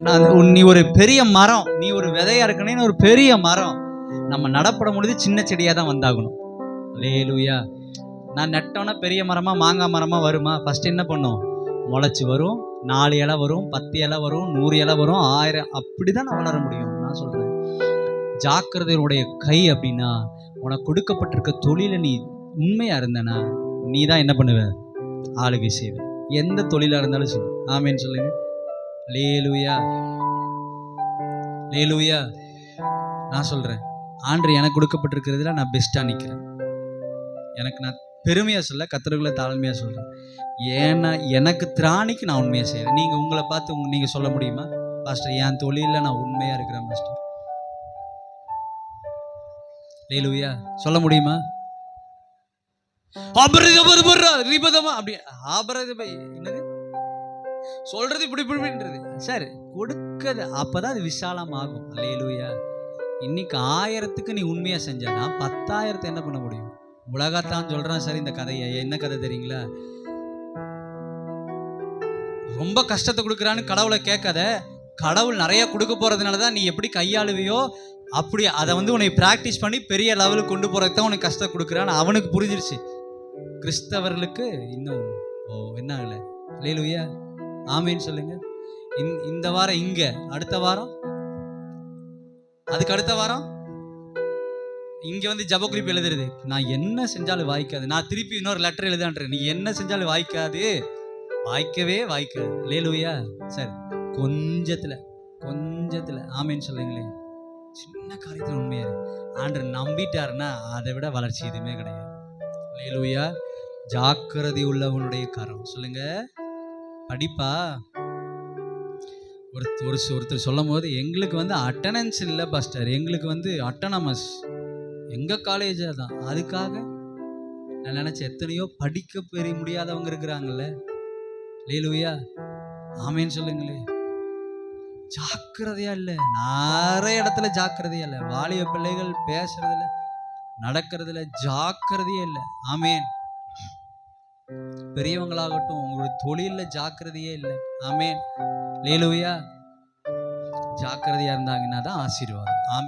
நான் உன்- நீ ஒரு பெரிய மரம் நீ ஒரு விதையா இருக்கணும்னு ஒரு பெரிய மரம். நம்ம நடப்பட முடியுது சின்ன செடியாக தான் வந்தாகணும். லேலுயா நான் நட்டோன்னா பெரிய மரமா மாங்காய் மரமா வருமா? ஃபர்ஸ்ட் என்ன பண்ணும்? முளைச்சி வரும் நாலு இலை வரும் பத்து இலை வரும் நூறு இலை வரும் ஆயிரம் அப்படிதான் நான் வளர முடியும். நான் சொல்கிறேன் ஜாக்கிரதையுடைய கை அப்படின்னா உனக்கு கொடுக்கப்பட்டிருக்க தொழில நீ உண்மையாக இருந்தனா நீ தான் என்ன பண்ணுவ? ஆளுகை செய்வ. எந்த தொழிலாக இருந்தாலும் சரி. ஆமேன்னு சொல்லுங்கள் லேலுயா. லேலுயா நான் சொல்கிறேன் ஆண்டு எனக்கு கொடுக்கப்பட்டிருக்கிறதுல நான் பெஸ்ட்டாக நிற்கிறேன் எனக்கு நான் பெருமையாக சொல்ல கத்தருக்குள்ள தாழ்மையாக சொல்கிறேன் ஏன்னா எனக்கு திராணிக்கு நான் உண்மையாக செய்கிறேன் நீங்கள் உங்களை பார்த்து உங்க நீங்கள் சொல்ல முடியுமா? பாஸ்டர் என் தொழிலில் நான் உண்மையாக இருக்கிறேன் பாஸ்டர் லேலுயா சொல்ல முடியுமா? அபரதபரபரா, ரிபதமா அப்படி ஆபரதப என்னது? சொல்றது இப்படி இப்படின்றது. சார் கொடுக்கறது அப்பதான் அது விசாலமாகும். அல்லேலூயா இன்னைக்கு ஆயிரத்துக்கு நீ உண்மையா செஞ்சனா பத்தாயிரத்தை என்ன பண்ண முடியும்? உலகத்தான் சொல்றான் சார் இந்த கதையை. என்ன கதை தெரியுங்களா? ரொம்ப கஷ்டத்தை கொடுக்குறான்னு கடவுளை கேட்காத கடவுள் நிறைய கொடுக்க போறதுனால தான் நீ எப்படி கையாளுவியோ அப்படி அதை வந்து உன்னை ப்ராக்டிஸ் பண்ணி பெரிய லெவலுக்கு கொண்டு போறதுக்கு தான் உனக்கு கஷ்டம் கொடுக்குறான்னு அவனுக்கு புரிஞ்சிருச்சு. கிறிஸ்தவர்களுக்கு இன்னும் ஓ என்ன ஆகலை? லேலுயா ஆமேன்னு சொல்லுங்க. இந்த- இந்த வாரம் இங்க. அடுத்த வாரம்? அதுக்கு அடுத்த வாரம்? இங்க வந்து ஜபக்குறிப்பு எழுதுறது. நான் என்ன செஞ்சாலும் வாய்க்காது. நான் திருப்பி இன்னொரு லெட்டர் எழுதான்றேன் நீ என்ன செஞ்சாலும் வாய்க்காது. வாய்க்கவே வாய்க்காது. லேலுவையா சரி. கொஞ்சத்துல கொஞ்சத்துல. ஆமேன்னு சொல்லுங்களேன் சின்ன காரியத்தில் உண்மையா ஆண்டு நம்பிட்டாருன்னா அதை விட வளர்ச்சி எதுவுமே கிடையாது. லேலுயா ஜாக்கிரதை உள்ளவனுடைய கரம். சொல்லுங்க. படிப்பா? ஒரு ஒரு ஒருத்தர் சொல்லும் போது எங்களுக்கு வந்து அட்டண்டன்ஸ் இல்லை பாஸ்டர் எங்களுக்கு வந்து அட்டனமஸ் எங்கள் காலேஜ் தான் அதுக்காக நான் நினச்ச எத்தனையோ படிக்க பெரிய முடியாதவங்க இருக்கிறாங்கல்ல. லேலுயா ஆமேன்னு சொல்லுங்களே. ஜாக்கிரதையா இல்லை. நிறைய இடத்துல ஜாக்கிரதையா இல்லை. வாலிப பிள்ளைகள் பேசுறதுல நடக்கிறதுல ஜாக்கிரதையே இல்லை. ஆமேன். பெரியவங்களாகட்டும் உங்களுடைய தொழிலில் ஜாக்கிரதையே இல்லை. ஆமே லேலுவையா ஜாக்கிரதையா இருந்தாங்கன்னா தான் ஆசீர்வாதம். ஆமே